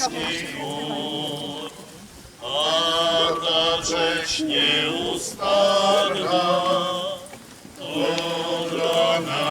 pański chór. A ta cześć nieustanna